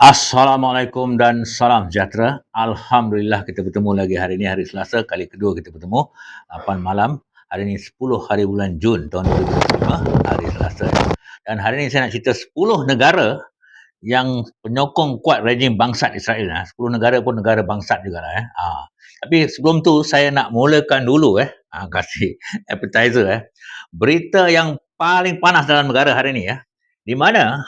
Assalamualaikum dan salam sejahtera. Alhamdulillah kita bertemu lagi hari ini hari Selasa kali kedua kita bertemu 8 malam. Hari ini 10 hari bulan Jun tahun 2025 hari Selasa. Dan hari ini saya nak cerita 10 negara yang penyokong kuat rejim bangsat Israel. 10 negara pun negara bangsat juga lah. Eh. Ha. Tapi sebelum tu saya nak mulakan dulu eh. Ha, kasih appetizer eh. Berita yang paling panas dalam negara hari ini ya. Di mana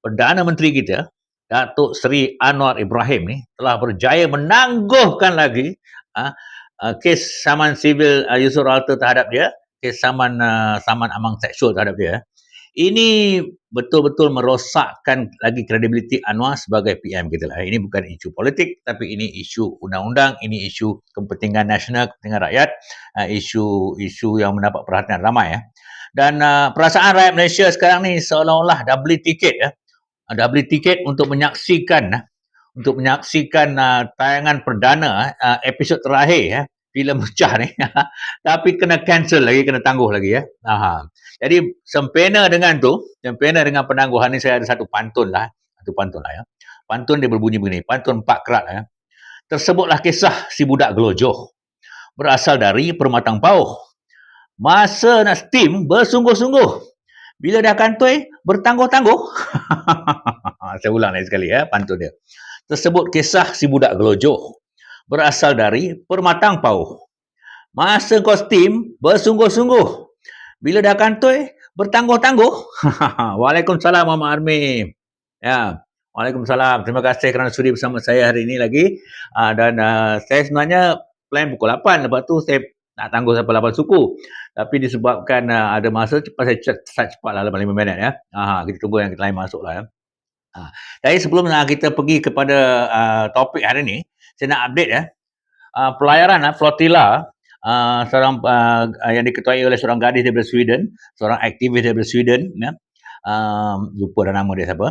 Perdana Menteri kita Datuk Seri Anwar Ibrahim ni telah berjaya menangguhkan lagi uh, uh, kes saman sivil uh, Yusuf Alta terhadap dia, kes saman uh, saman amang seksual terhadap dia. Ini betul-betul merosakkan lagi kredibiliti Anwar sebagai PM kita lah. Ini bukan isu politik tapi ini isu undang-undang, ini isu kepentingan nasional, kepentingan rakyat, uh, isu isu yang mendapat perhatian ramai ya. Dan uh, perasaan rakyat Malaysia sekarang ni seolah-olah dah beli tiket ya anda beli tiket untuk menyaksikan eh, untuk menyaksikan uh, tayangan perdana uh, episod terakhir ya filem pecah ni. Tapi kena cancel lagi kena tangguh lagi ya Aha. jadi sempena dengan tu sempena dengan penangguhan ni saya ada satu pantun lah satu pantun lah ya. Pantun dia berbunyi begini pantun empat kerat ya tersebutlah kisah si budak gelojoh. Berasal dari permatang pauh. Masa nak steam bersungguh-sungguh bila dah kantoi, bertangguh-tangguh. Saya ulang lagi sekali ya, pantun dia. Tersebut kisah si budak gelojoh. Berasal dari permatang pauh. Masa kostim, bersungguh-sungguh. Bila dah kantoi, bertangguh-tangguh. Waalaikumsalam, Mama Armi. Ya, Waalaikumsalam. Terima kasih kerana sudi bersama saya hari ini lagi. Uh, dan uh, saya sebenarnya plan pukul 8. Lepas tu saya nak tangguh sampai 8 suku. Tapi disebabkan uh, ada masa, cepat saya start cepat lah 5 minit ya. Ha, kita tunggu yang lain masuk lah ya. Ha. Jadi sebelum uh, kita pergi kepada uh, topik hari ini, saya nak update ya. Uh, pelayaran uh, flotilla uh, seorang uh, yang diketuai oleh seorang gadis daripada Sweden, seorang aktivis daripada Sweden, ya. Um, lupa dah nama dia siapa.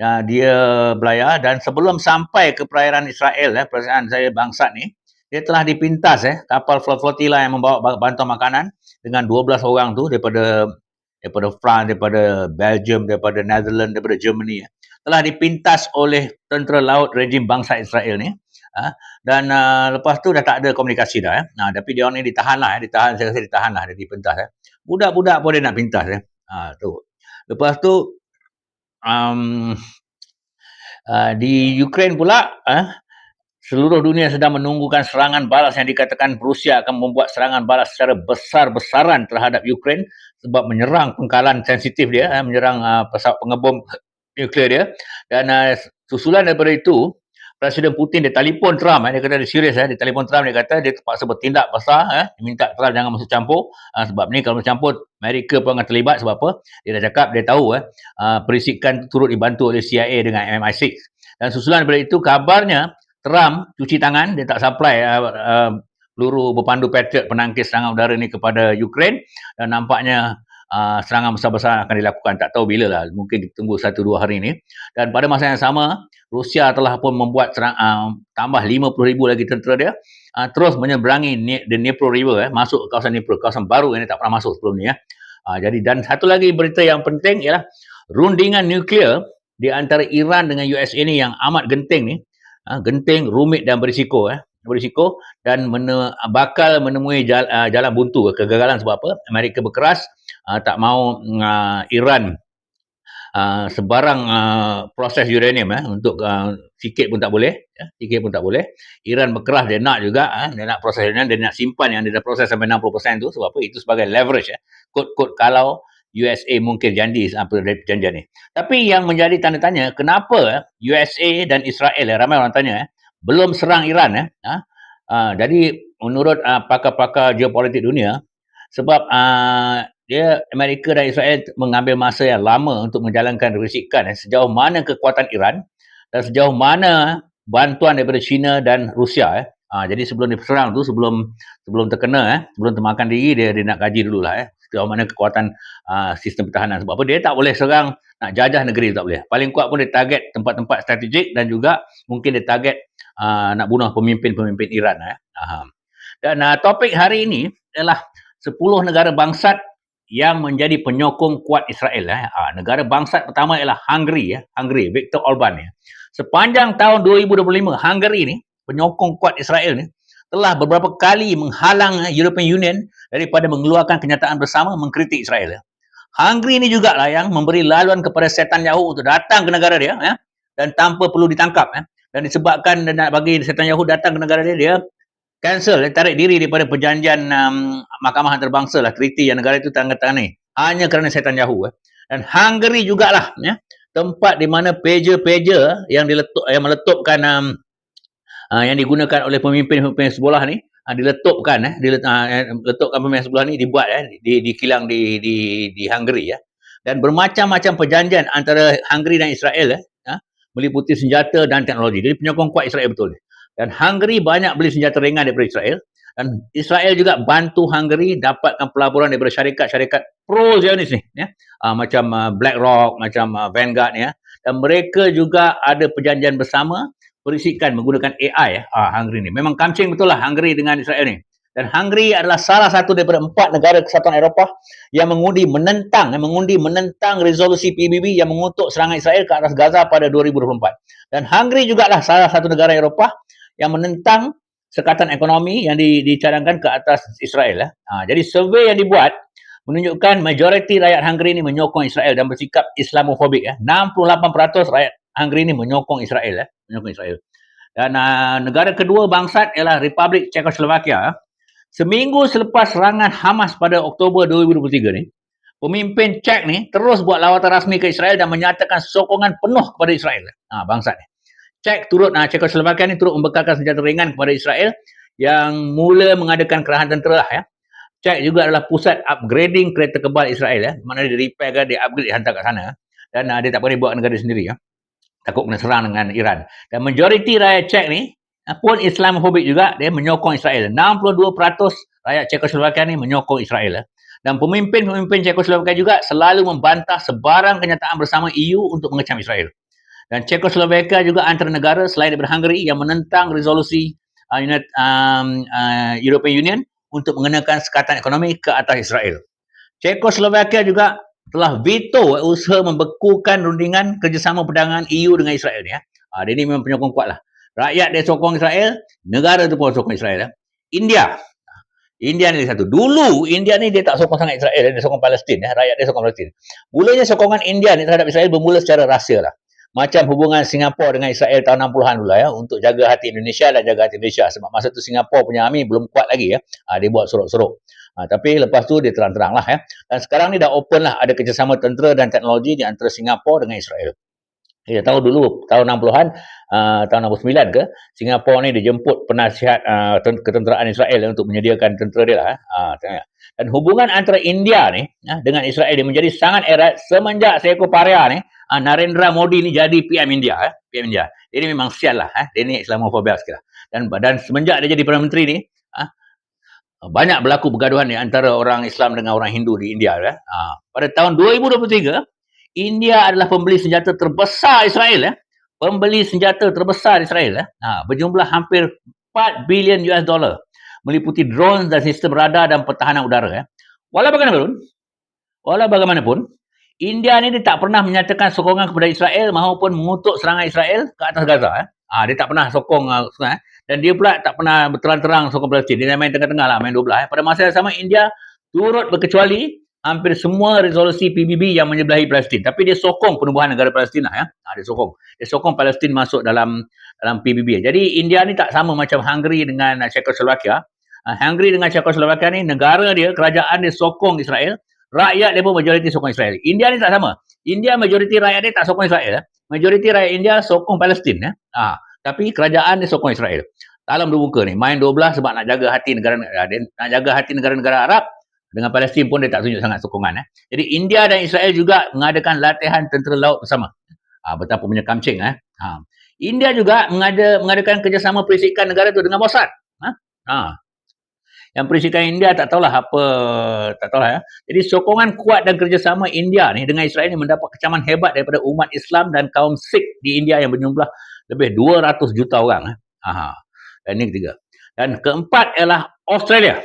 Uh, dia belayar dan sebelum sampai ke perairan Israel, ya, perasaan saya bangsat ni, dia telah dipintas eh kapal flotilla yang membawa bantuan makanan dengan 12 orang tu daripada daripada France, daripada Belgium, daripada Netherlands, daripada Germany eh. telah dipintas oleh tentera laut rejim bangsa Israel ni. Ha? Dan uh, lepas tu dah tak ada komunikasi dah. Eh? Nah, tapi dia orang ni ditahan lah. Eh? Ditahan, saya rasa ditahan lah. Dia dipintas. Eh? Budak-budak pun dia nak pintas. Eh? Ha, tu. Lepas tu, um, uh, di Ukraine pula, eh? Seluruh dunia sedang menunggukan serangan balas yang dikatakan Rusia akan membuat serangan balas secara besar-besaran terhadap Ukraine sebab menyerang pengkalan sensitif dia, eh, menyerang uh, pesawat pengebom nuklear dia. Dan uh, susulan daripada itu, Presiden Putin dia telefon Trump, eh, dia kata dia serius, eh, dia telefon Trump, dia kata dia terpaksa bertindak besar, eh, minta Trump jangan masuk campur, uh, sebab ni kalau masuk campur, Amerika pun akan terlibat sebab apa? Dia dah cakap, dia tahu eh, uh, perisikan turut dibantu oleh CIA dengan MI6. Dan susulan daripada itu, kabarnya Trump cuci tangan, dia tak supply uh, uh, peluru berpandu Patriot penangkis serangan udara ni kepada Ukraine dan nampaknya uh, serangan besar-besar akan dilakukan. Tak tahu bila lah, mungkin tunggu satu dua hari ni. Dan pada masa yang sama, Rusia telah pun membuat serang, uh, tambah 50 ribu lagi tentera dia uh, terus menyeberangi the Dnipro River, eh, masuk kawasan Dnipro, kawasan baru yang tak pernah masuk sebelum ni. Eh. Uh, jadi dan satu lagi berita yang penting ialah rundingan nuklear di antara Iran dengan USA ni yang amat genting ni ha, genting, rumit dan berisiko eh. Berisiko dan mene, bakal menemui jalan, uh, jalan buntu. Kegagalan sebab apa? Amerika berkeras uh, tak mau uh, Iran uh, sebarang uh, proses uranium eh untuk sikit pun tak boleh ya, sikit pun tak boleh. Iran berkeras dia nak juga eh, dia nak proses uranium dia nak simpan yang dia dah proses sampai 60% tu. Sebab apa? Itu sebagai leverage eh. Kod-kod kalau USA mungkin janji apa perjanjian ni. Tapi yang menjadi tanda tanya, kenapa eh, USA dan Israel, eh, ramai orang tanya, eh, belum serang Iran. Eh, ha? uh, jadi menurut uh, pakar-pakar geopolitik dunia, sebab uh, dia Amerika dan Israel mengambil masa yang lama untuk menjalankan risikan eh, sejauh mana kekuatan Iran dan sejauh mana bantuan daripada China dan Rusia. Eh. Uh, jadi sebelum diserang tu, sebelum sebelum terkena, eh, sebelum termakan diri, dia, dia nak kaji dulu lah. Eh sejauh mana kekuatan uh, sistem pertahanan. Sebab apa? Dia tak boleh serang nak jajah negeri tak boleh. Paling kuat pun dia target tempat-tempat strategik dan juga mungkin dia target uh, nak bunuh pemimpin-pemimpin Iran. Eh. Uh, dan uh, topik hari ini adalah 10 negara bangsat yang menjadi penyokong kuat Israel. Eh. Uh, negara bangsat pertama ialah Hungary. Eh. Hungary, Viktor Orban. Eh. Sepanjang tahun 2025, Hungary ni, penyokong kuat Israel ni, telah beberapa kali menghalang eh, European Union daripada mengeluarkan kenyataan bersama mengkritik Israel. Hungary ni jugalah yang memberi laluan kepada setan Yahoo untuk datang ke negara dia ya, dan tanpa perlu ditangkap. Ya. Dan disebabkan dia nak bagi setan Yahoo datang ke negara dia, dia cancel, dia tarik diri daripada perjanjian um, mahkamah antarabangsa lah, treaty yang negara itu tangani. Hanya kerana setan Yahoo. Ya. Dan Hungary jugalah ya, tempat di mana pager-pager yang diletup, yang meletupkan um, uh, yang digunakan oleh pemimpin-pemimpin sebelah ni uh, diletupkan eh dilet, uh, letupkan pemimpin sebelah ni dibuat eh di di kilang di di di Hungary ya. Dan bermacam-macam perjanjian antara Hungary dan Israel eh uh, meliputi senjata dan teknologi. Jadi penyokong kuat Israel betul. Dan Hungary banyak beli senjata ringan daripada Israel dan Israel juga bantu Hungary dapatkan pelaburan daripada syarikat-syarikat pro-Zionis ni ya. Uh, macam uh, BlackRock, macam uh, Vanguard ya. Dan mereka juga ada perjanjian bersama berisikan menggunakan AI ah Hungary ni. Memang kancing betul lah Hungary dengan Israel ni. Dan Hungary adalah salah satu daripada empat negara kesatuan Eropah yang mengundi menentang yang mengundi menentang resolusi PBB yang mengutuk serangan Israel ke atas Gaza pada 2024. Dan Hungary juga lah salah satu negara Eropah yang menentang sekatan ekonomi yang di, dicadangkan ke atas Israel. Eh. Ha, jadi survei yang dibuat menunjukkan majoriti rakyat Hungary ini menyokong Israel dan bersikap Islamofobik. Eh. 68% rakyat Hungary ini menyokong Israel. Eh menyokong Israel. Dan uh, negara kedua bangsat ialah Republik Czechoslovakia. Seminggu selepas serangan Hamas pada Oktober 2023 ni, pemimpin Czech ni terus buat lawatan rasmi ke Israel dan menyatakan sokongan penuh kepada Israel. Ha, bangsat ni. Czech turut, uh, Czechoslovakia ni turut membekalkan senjata ringan kepada Israel yang mula mengadakan kerahan tentera lah ya. Czech juga adalah pusat upgrading kereta kebal Israel ya. Mana dia repair kan, dia upgrade, dia hantar kat sana. Dan uh, dia tak boleh buat negara sendiri ya takut kena serang dengan Iran. Dan majoriti rakyat Czech ni eh, pun Islamofobik juga, dia menyokong Israel. 62% rakyat Czechoslovakia ni menyokong Israel. Eh. Dan pemimpin-pemimpin Czechoslovakia juga selalu membantah sebarang kenyataan bersama EU untuk mengecam Israel. Dan Czechoslovakia juga antara negara selain daripada Hungary yang menentang resolusi uh, United, um, uh, European Union untuk mengenakan sekatan ekonomi ke atas Israel. Czechoslovakia juga telah veto usaha membekukan rundingan kerjasama perdagangan EU dengan Israel. Ya. Ha, dia ni memang penyokong kuat lah. Rakyat dia sokong Israel, negara tu pun sokong Israel. Ya. India. India ni satu. Dulu India ni dia tak sokong sangat Israel, dia sokong Palestin. Ya. Rakyat dia sokong Palestin. Mulanya sokongan India ni terhadap Israel bermula secara rahsia lah. Macam hubungan Singapura dengan Israel tahun 60-an dulu ya, untuk jaga hati Indonesia dan jaga hati Malaysia. Sebab masa tu Singapura punya army belum kuat lagi ya. Ha, dia buat sorok-sorok. Ha, tapi lepas tu dia terang-terang lah ya. Dan sekarang ni dah open lah ada kerjasama tentera dan teknologi di antara Singapura dengan Israel. Kita tahu dulu tahun 60-an, uh, tahun 69 ke, Singapura ni dijemput penasihat uh, ketenteraan Israel untuk menyediakan tentera dia lah. Uh, dan hubungan antara India ni uh, dengan Israel dia menjadi sangat erat semenjak seekor paria ni, uh, Narendra Modi ni jadi PM India. Uh, PM India. Dia ni memang sial lah. Uh, dia ni Islamofobia sekali. Dan, dan semenjak dia jadi Perdana Menteri ni, banyak berlaku pergaduhan ni antara orang Islam dengan orang Hindu di India. Ya. Ha. Pada tahun 2023, India adalah pembeli senjata terbesar Israel. Ya. Pembeli senjata terbesar Israel. Ya. Ha. Berjumlah hampir 4 bilion US dollar. Meliputi drone dan sistem radar dan pertahanan udara. Ya. Walau bagaimanapun, walau bagaimanapun, India ni dia tak pernah menyatakan sokongan kepada Israel maupun mengutuk serangan Israel ke atas Gaza. Ya. Ha, dia tak pernah sokong uh, dan dia pula tak pernah berterang-terang sokong Palestin. Dia main tengah-tengah lah, main dua belah. Eh. Pada masa yang sama, India turut berkecuali hampir semua resolusi PBB yang menyebelahi Palestin. Tapi dia sokong penubuhan negara Palestin lah. Ya. Ha, dia sokong. Dia sokong Palestin masuk dalam dalam PBB. Jadi India ni tak sama macam Hungary dengan Czechoslovakia. Uh, Hungary dengan Czechoslovakia ni negara dia, kerajaan dia sokong Israel. Rakyat dia pun majoriti sokong Israel. India ni tak sama. India majoriti rakyat dia tak sokong Israel. Eh. Majoriti rakyat India sokong Palestin. Ya. Ha. Tapi kerajaan dia sokong Israel. Dalam dua muka ni. Main dua belah sebab nak jaga hati negara nak jaga hati negara-negara Arab. Dengan Palestin pun dia tak tunjuk sangat sokongan. Eh. Jadi India dan Israel juga mengadakan latihan tentera laut bersama. Ha, betapa punya kamcing. Eh. Ha. India juga mengada, mengadakan kerjasama perisikan negara tu dengan Mossad. Ha? Ha. Yang perisikan India tak tahulah apa, tak tahulah ya. Jadi sokongan kuat dan kerjasama India ni dengan Israel ni mendapat kecaman hebat daripada umat Islam dan kaum Sikh di India yang berjumlah lebih 200 juta orang. Eh. Aha. Dan ini ketiga. Dan keempat ialah Australia.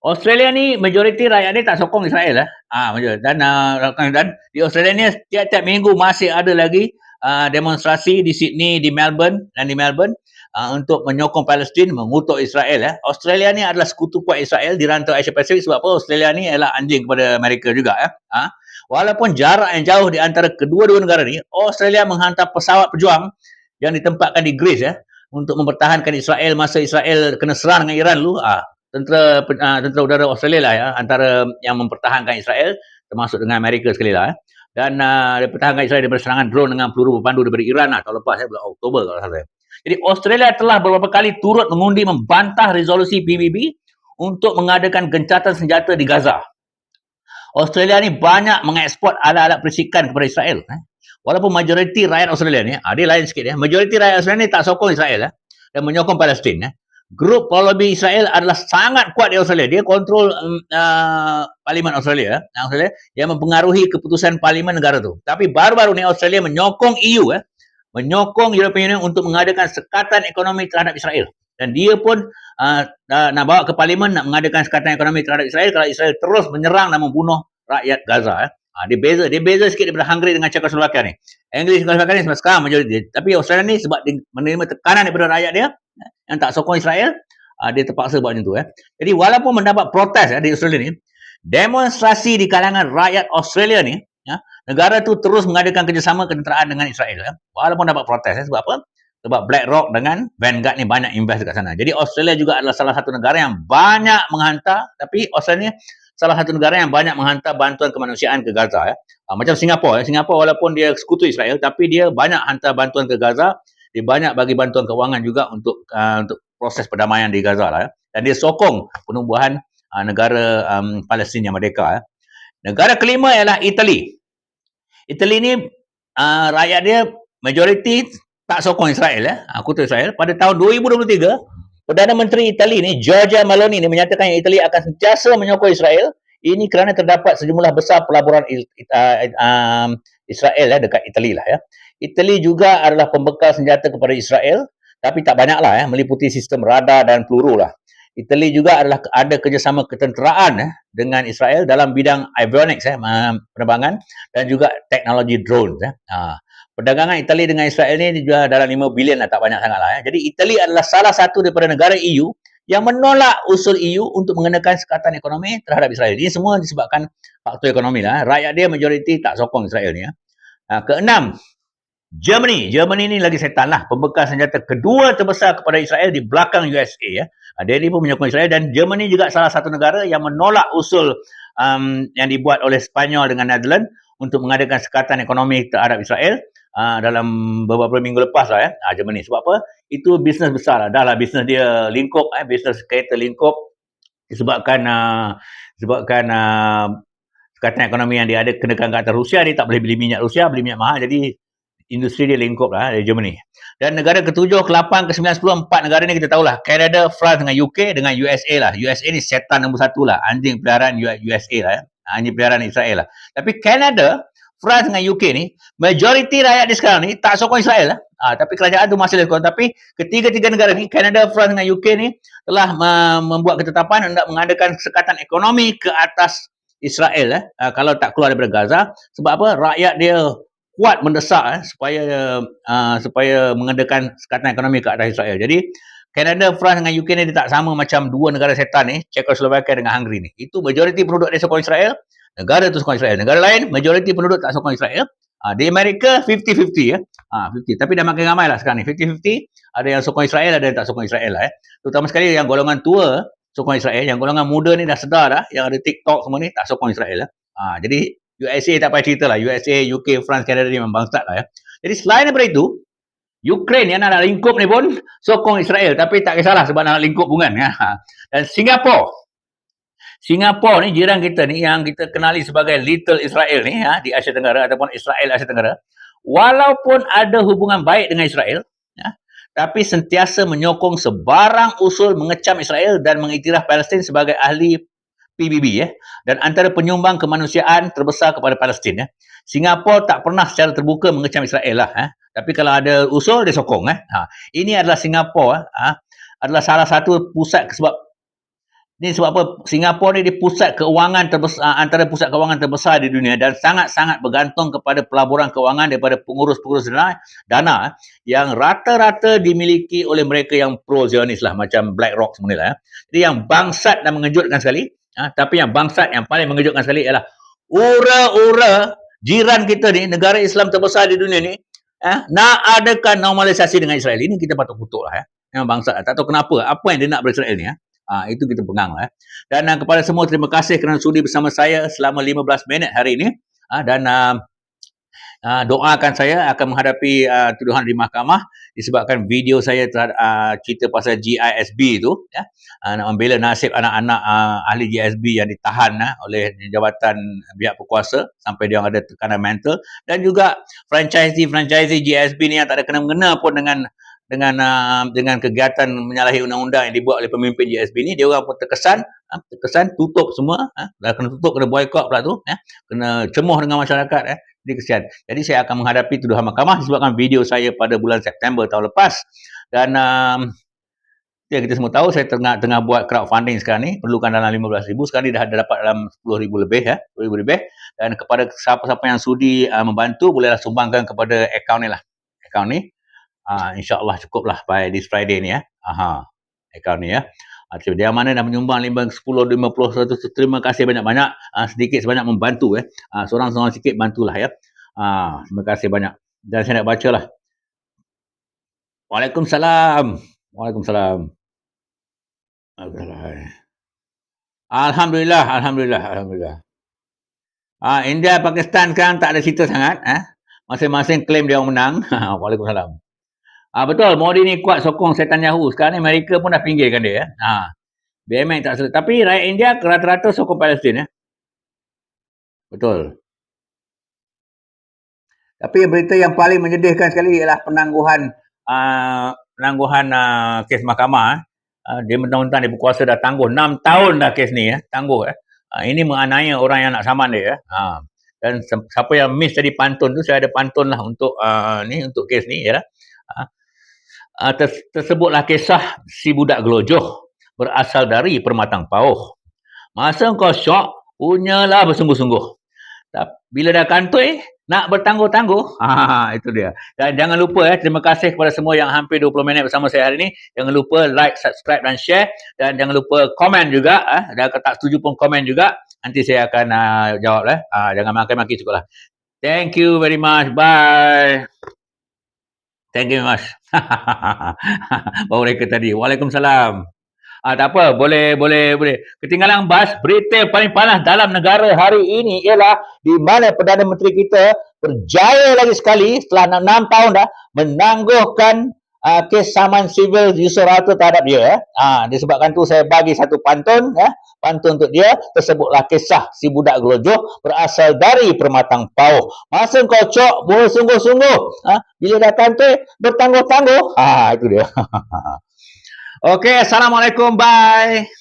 Australia ni majoriti rakyat ni tak sokong Israel eh. Ah, dan uh, dan di Australia ni tiap-tiap minggu masih ada lagi uh, demonstrasi di Sydney, di Melbourne dan di Melbourne uh, untuk menyokong Palestin mengutuk Israel. Eh. Australia ni adalah sekutu kuat Israel di rantau Asia Pasifik sebab apa? Australia ni adalah anjing kepada Amerika juga. Eh. Uh, walaupun jarak yang jauh di antara kedua-dua negara ni, Australia menghantar pesawat pejuang yang ditempatkan di Greece eh, untuk mempertahankan Israel masa Israel kena serang dengan Iran dulu. Uh, tentera uh, tentera udara Australia lah ya antara yang mempertahankan Israel termasuk dengan Amerika sekali lah eh. dan uh, dia pertahankan Israel daripada serangan drone dengan peluru berpandu daripada Iran lah tahun lepas ya, bulan Oktober kalau salah jadi Australia telah beberapa kali turut mengundi membantah resolusi PBB untuk mengadakan gencatan senjata di Gaza Australia ni banyak mengeksport alat-alat persikan kepada Israel eh. Walaupun majoriti rakyat Australia ni ah, dia lain sikit ya majoriti rakyat Australia ni tak sokong Israel eh, dan menyokong Palestin eh grup lobby Israel adalah sangat kuat di Australia. Dia kontrol um, uh, parlimen Australia, uh, Australia yang mempengaruhi keputusan parlimen negara tu. Tapi baru-baru ni Australia menyokong EU eh, menyokong European Union untuk mengadakan sekatan ekonomi terhadap Israel. Dan dia pun uh, uh, nak bawa ke parlimen nak mengadakan sekatan ekonomi terhadap Israel kalau Israel terus menyerang dan membunuh rakyat Gaza. Eh. Ha, dia beza dia beza sikit daripada Hungary dengan Czechoslovakia ni. English Czechoslovakia ni sekarang majoriti. Tapi Australia ni sebab dia menerima tekanan daripada rakyat dia yang tak sokong Israel, uh, dia terpaksa buat macam tu. Eh. Jadi walaupun mendapat protes eh, di Australia ni, demonstrasi di kalangan rakyat Australia ni, ya, negara tu terus mengadakan kerjasama ketenteraan dengan Israel. Eh. Walaupun dapat protes. Eh. Sebab apa? Sebab BlackRock dengan Vanguard ni banyak invest dekat sana. Jadi Australia juga adalah salah satu negara yang banyak menghantar, tapi Australia ni salah satu negara yang banyak menghantar bantuan kemanusiaan ke Gaza. Ya. Uh, macam Singapura. Ya. Singapura walaupun dia sekutu Israel, tapi dia banyak hantar bantuan ke Gaza dia banyak bagi bantuan keuangan juga untuk uh, untuk proses perdamaian di Gaza lah ya. dan dia sokong penubuhan uh, negara um, Palestin yang merdeka ya. negara kelima ialah Itali Itali ni uh, rakyat dia majoriti tak sokong Israel ya aku tu Israel pada tahun 2023 Perdana Menteri Itali ni Giorgia Meloni ni menyatakan yang Itali akan sentiasa menyokong Israel ini kerana terdapat sejumlah besar pelaburan uh, um, Israel ya dekat Itali lah ya. Itali juga adalah pembekal senjata kepada Israel tapi tak banyaklah ya meliputi sistem radar dan peluru lah. Itali juga adalah ada kerjasama ketenteraan eh, dengan Israel dalam bidang avionics eh, penerbangan dan juga teknologi drone. Eh. Ha. Perdagangan Itali dengan Israel ni juga dalam 5 bilion lah, tak banyak sangat lah. Eh. Jadi Itali adalah salah satu daripada negara EU yang menolak usul EU untuk mengenakan sekatan ekonomi terhadap Israel. Ini semua disebabkan faktor ekonomi lah. Eh. Rakyat dia majoriti tak sokong Israel ni. Ya. Ha. Keenam, Germany. Germany ni lagi setan lah. Pembekal senjata kedua terbesar kepada Israel di belakang USA. Ya. Ah, dia ni pun menyokong Israel dan Germany juga salah satu negara yang menolak usul um, yang dibuat oleh Spanyol dengan Netherlands untuk mengadakan sekatan ekonomi terhadap Israel uh, dalam beberapa minggu lepas lah ya. Uh, Germany. Sebab apa? Itu bisnes besar lah. Dah lah bisnes dia lingkup. Eh, bisnes kereta lingkup disebabkan uh, disebabkan uh, sekatan ekonomi yang dia ada kenakan ke atas Rusia. Dia tak boleh beli minyak Rusia, beli minyak mahal. Jadi industri dia lingkup lah dari Germany. Dan negara ketujuh, ke-8, ke-9, 10, empat negara ni kita tahulah. Canada, France dengan UK dengan USA lah. USA ni setan nombor satu lah. Anjing peliharaan USA lah. Ya. Anjing peliharaan Israel lah. Tapi Canada, France dengan UK ni, majoriti rakyat di sekarang ni tak sokong Israel lah. Ha, tapi kerajaan tu masih lekor. Tapi ketiga-tiga negara ni, Canada, France dengan UK ni telah membuat ketetapan untuk mengadakan sekatan ekonomi ke atas Israel eh, uh, kalau tak keluar daripada Gaza sebab apa rakyat dia kuat mendesak eh, supaya uh, supaya mengadakan sekatan ekonomi ke atas Israel. Jadi Canada, France dengan UK ni dia tak sama macam dua negara setan ni, Czechoslovakia dengan Hungary ni. Itu majoriti penduduk dia sokong Israel, negara tu sokong Israel. Negara lain majoriti penduduk tak sokong Israel. Uh, di Amerika 50-50 ya. Uh, 50. Tapi dah makin ramai lah sekarang ni. 50-50 ada yang sokong Israel, ada yang tak sokong Israel lah eh. Terutama sekali yang golongan tua sokong Israel, yang golongan muda ni dah sedar dah, yang ada TikTok semua ni tak sokong Israel lah. Uh, jadi USA tak payah cerita lah. USA, UK, France, Canada ni memang bangsat lah ya. Jadi selain daripada itu, Ukraine yang nak lingkup ni pun sokong Israel. Tapi tak kisahlah sebab nak lingkup pun kan. Ya. Dan Singapura. Singapura ni jiran kita ni yang kita kenali sebagai Little Israel ni ya, di Asia Tenggara ataupun Israel Asia Tenggara. Walaupun ada hubungan baik dengan Israel, ya, tapi sentiasa menyokong sebarang usul mengecam Israel dan mengiktiraf Palestin sebagai ahli PBB ya dan antara penyumbang kemanusiaan terbesar kepada Palestin ya. Singapura tak pernah secara terbuka mengecam Israel lah eh. Tapi kalau ada usul dia sokong eh. Ha. Ini adalah Singapura ha. adalah salah satu pusat sebab Ini sebab apa? Singapura ni di pusat keuangan terbesar, ah, antara pusat keuangan terbesar di dunia dan sangat-sangat bergantung kepada pelaburan keuangan daripada pengurus-pengurus dana, dana yang rata-rata dimiliki oleh mereka yang pro-Zionis lah macam BlackRock semua ni lah. Jadi yang bangsat dan mengejutkan sekali, ha, tapi yang bangsat yang paling mengejutkan sekali ialah ura-ura jiran kita ni, negara Islam terbesar di dunia ni, ha, nak adakan normalisasi dengan Israel. Ini kita patut kutuk lah. Ya. Yang bangsat. Tak tahu kenapa. Apa yang dia nak berisrael ni. Ya. Ha, itu kita pegang lah. Eh. Dan uh, kepada semua terima kasih kerana sudi bersama saya selama 15 minit hari ini. Ha, dan uh, uh, doakan saya akan menghadapi uh, tuduhan di mahkamah disebabkan video saya terhadap uh, cerita pasal GISB itu ya uh, nak membela nasib anak-anak uh, ahli GISB yang ditahan uh, oleh jabatan pihak berkuasa sampai dia ada tekanan mental dan juga franchisee-franchisee GISB ni yang tak ada kena-mengena pun dengan dengan uh, dengan kegiatan menyalahi undang-undang yang dibuat oleh pemimpin GSB ni dia orang pun terkesan uh, terkesan tutup semua uh, dah kena tutup kena boykot pula tu uh, kena cemuh dengan masyarakat eh jadi kesian. Jadi saya akan menghadapi tuduhan mahkamah disebabkan video saya pada bulan September tahun lepas. Dan um, ya kita semua tahu saya tengah tengah buat crowdfunding sekarang ni perlukan dalam 15,000 sekarang ni dah, dah dapat dalam 10,000 lebih ya 10,000 lebih. Dan kepada siapa-siapa yang sudi uh, membantu bolehlah sumbangkan kepada akaun ni lah. Akaun ni uh, insyaAllah cukup lah by this Friday ni ya. Aha, akaun ni ya. Uh, dia mana dah menyumbang 5, 10, 50, 100, terima kasih banyak-banyak. Uh, sedikit sebanyak membantu ya. Uh, seorang-seorang sikit bantulah ya. Uh, terima kasih banyak. Dan saya nak baca lah. Waalaikumsalam. Waalaikumsalam. Alhamdulillah, Alhamdulillah, Alhamdulillah. Ah, India, Pakistan sekarang tak ada cerita sangat. Eh? Masing-masing klaim dia menang. Waalaikumsalam. Ah betul, Modi ni kuat sokong setan Yahoo. Sekarang ni Amerika pun dah pinggirkan dia. Ya. Ha. BMX tak selesai. Tapi rakyat India rata-rata sokong Palestin ya. Betul. Tapi berita yang paling menyedihkan sekali ialah penangguhan uh, penangguhan uh, kes mahkamah. Uh, dia mentang-mentang dia berkuasa dah tangguh 6 tahun dah kes ni ya, tangguh ya. Uh, ini menganiaya orang yang nak saman dia ya. Uh, dan siapa yang miss tadi pantun tu saya ada pantun lah untuk uh, ni untuk kes ni ya. Uh, uh, tersebutlah kisah si budak gelojoh berasal dari permatang pauh. Masa kau syok, punyalah bersungguh-sungguh. Bila dah kantoi, nak bertangguh-tangguh. Ha, itu dia. Dan jangan lupa ya, terima kasih kepada semua yang hampir 20 minit bersama saya hari ini. Jangan lupa like, subscribe dan share. Dan jangan lupa komen juga. Eh. Dan kalau tak setuju pun komen juga. Nanti saya akan uh, jawab. Eh. Uh, jangan makan-maki cukup lah. Thank you very much. Bye. Thank you mas. Baru reka tadi. Waalaikumsalam. Ah, tak apa, boleh, boleh, boleh. Ketinggalan bas, berita paling panas dalam negara hari ini ialah di mana Perdana Menteri kita berjaya lagi sekali setelah enam tahun dah menangguhkan uh, kes saman sivil Yusuf Rata terhadap dia. Eh. Uh, disebabkan tu saya bagi satu pantun. Ya. Pantun untuk dia tersebutlah kisah si budak gelojoh berasal dari permatang pauh. Masa kau cok, boleh sungguh-sungguh. Ha? Bila dah kantor, bertangguh-tangguh. Ha, itu dia. Okey, Assalamualaikum. Bye.